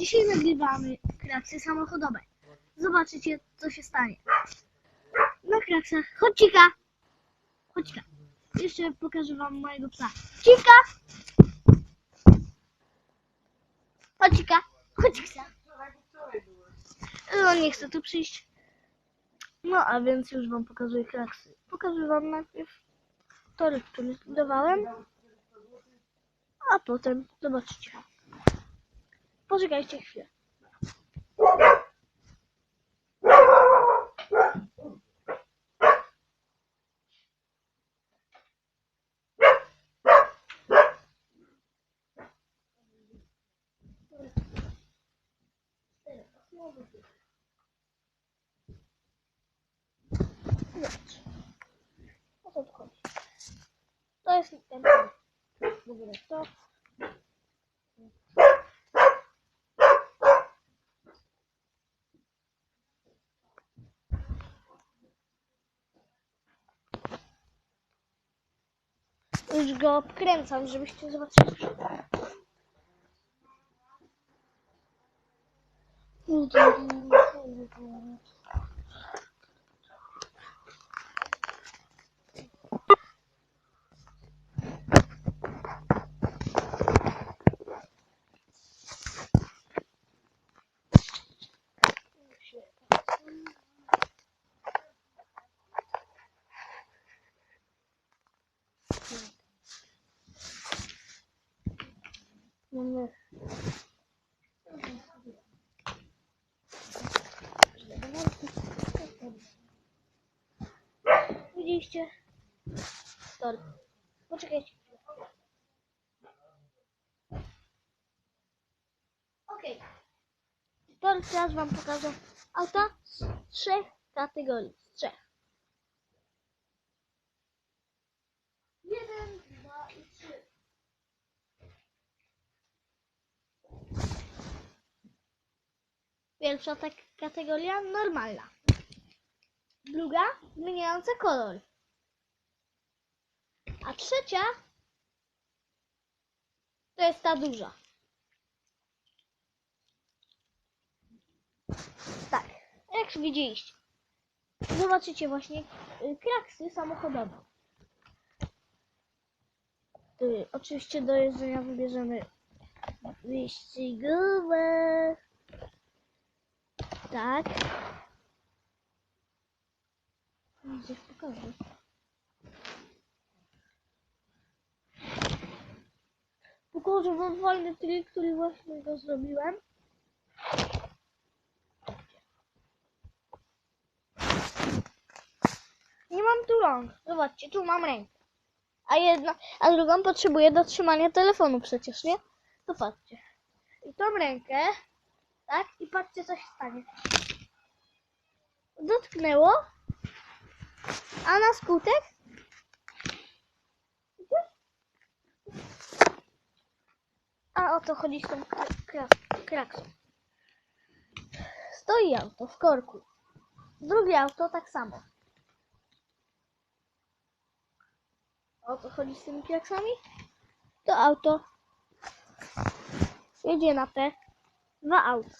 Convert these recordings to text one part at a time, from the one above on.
Dzisiaj nagrywamy kraksy samochodowe. Zobaczycie, co się stanie. Na kraksach. Chodź, Cika! Jeszcze pokażę wam mojego psa. Cika! Chodź, Cika. On nie chce tu przyjść. No, a więc już wam pokazuję kraksy. Pokażę wam najpierw tory, który zbudowałem. A potem zobaczycie. Poczekajcie chwilę. Zobacz. O co tu chodzi? To jest ten w ogóle to. Już go obkręcam, żebyście zobaczyli. Widzieliście? Tor. Poczekajcie. Okej. Okay. teraz wam pokażę auta z trzech kategorii. Z trzech. Jeden, dwa i trzy. Pierwsza kategoria normalna. Druga zmieniająca kolor. A trzecia to jest ta duża. Tak, jak widzieliście. Zobaczycie właśnie y, kraksy samochodowe. Y, Oczywiście do jedzenia wybierzemy wyścigowe. Tak. Gdzieś pokażę. Pokażę wam fajny trik, który właśnie go zrobiłem. Nie mam tu rąk. Zobaczcie, tu mam rękę. A jedna, a drugą potrzebuję do trzymania telefonu przecież, nie? To patrzcie. I tą rękę, tak? I patrzcie, co się stanie. Dotknęło, a na skutek a o to chodzi z tą kra- kra- kraksą. Stoi auto w korku. Drugie auto tak samo. O co chodzi z tymi kraksami? To auto jedzie na te dwa auta.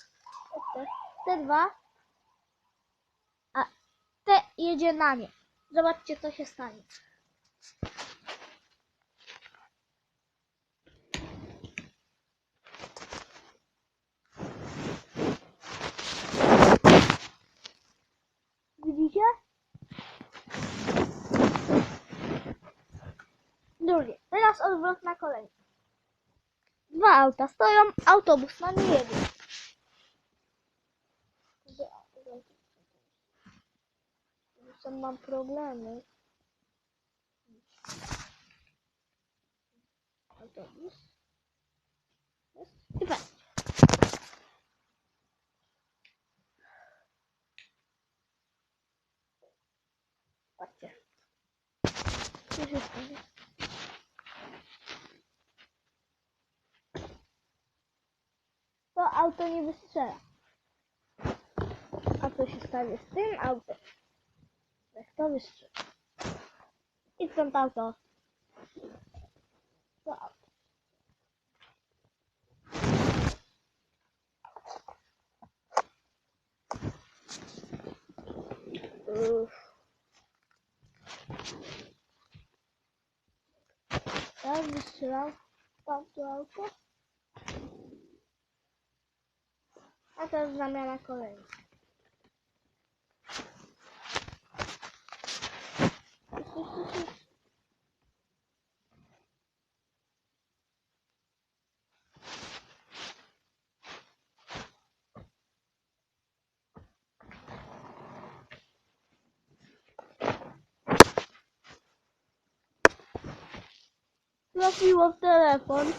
Te, te dwa, a te jedzie na nie. Zobaczcie, co się stanie. Widzicie? Drugie. Teraz odwrotna kolej. Dwa auta stoją, autobus na nie jedzie. Tam mam problemy. Autobus. Jest. To auto nie wystrzela. A co się stanie z tym autem? Kto wystrzeli? I skąd auto? To auto. Uff. Teraz wystrzelał tam auto. A teraz zamiana kolejna. Love you, love the weapon.